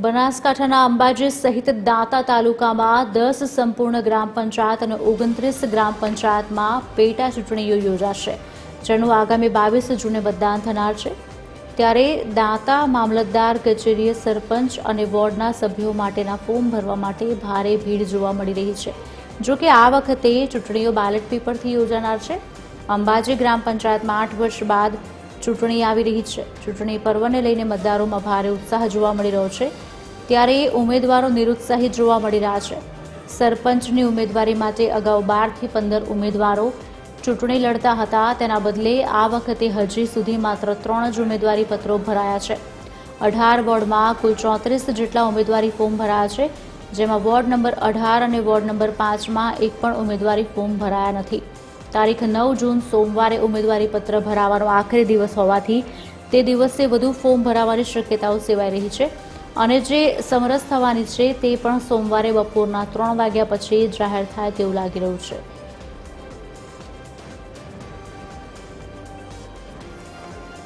બનાસકાંઠાના અંબાજી સહિત દાંતા તાલુકામાં દસ સંપૂર્ણ ગ્રામ પંચાયત અને ઓગણત્રીસ ગ્રામ પંચાયતમાં પેટા ચૂંટણીઓ યોજાશે, જેનું આગામી બાવીસ જૂને મતદાન થનાર છે. ત્યારે દાંતા મામલતદાર કચેરીએ સરપંચ અને વોર્ડના સભ્યો માટેના ફોર્મ ભરવા માટે ભારે ભીડ જોવા મળી રહી છે. જો કે આ વખતે ચૂંટણીઓ બેલેટ પેપરથી યોજાનાર છે. અંબાજી ગ્રામ પંચાયતમાં આઠ વર્ષ બાદ ચૂંટણી આવી રહી છે. ચૂંટણી પર્વને લઈને મતદારોમાં ભારે ઉત્સાહ જોવા મળી રહ્યો છે. ત્યારે ઉમેદવારો નિરુત્સાહિત જોવા મળી રહ્યા છે. સરપંચની ઉમેદવારી માટે અગાઉ બારથી પંદર ઉમેદવારો ચૂંટણી લડતા હતા. તેના બદલે આ વખતે હજી સુધી માત્ર ત્રણ જ ઉમેદવારી પત્રો ભરાયા છે. અઢાર વોર્ડમાં કુલ ચોત્રીસ જેટલા ઉમેદવારી ફોર્મ ભરાયા છે. જેમાં વોર્ડ નંબર અઢાર અને વોર્ડ નંબર પાંચમાં એક પણ ઉમેદવારી ફોર્મ ભરાયા નથી. તારીખ નવ જૂન સોમવારે ઉમેદવારીપત્ર ભરાવાનો આખરી દિવસ હોવાથી તે દિવસે વધુ ફોર્મ ભરાવાની શક્યતાઓ સેવાઈ રહી છે. અને જે સમરસ થવાની છે તે પણ સોમવારે બપોરના ત્રણ વાગ્યા પછી જાહેર થાય તેવું લાગી રહ્યું છે.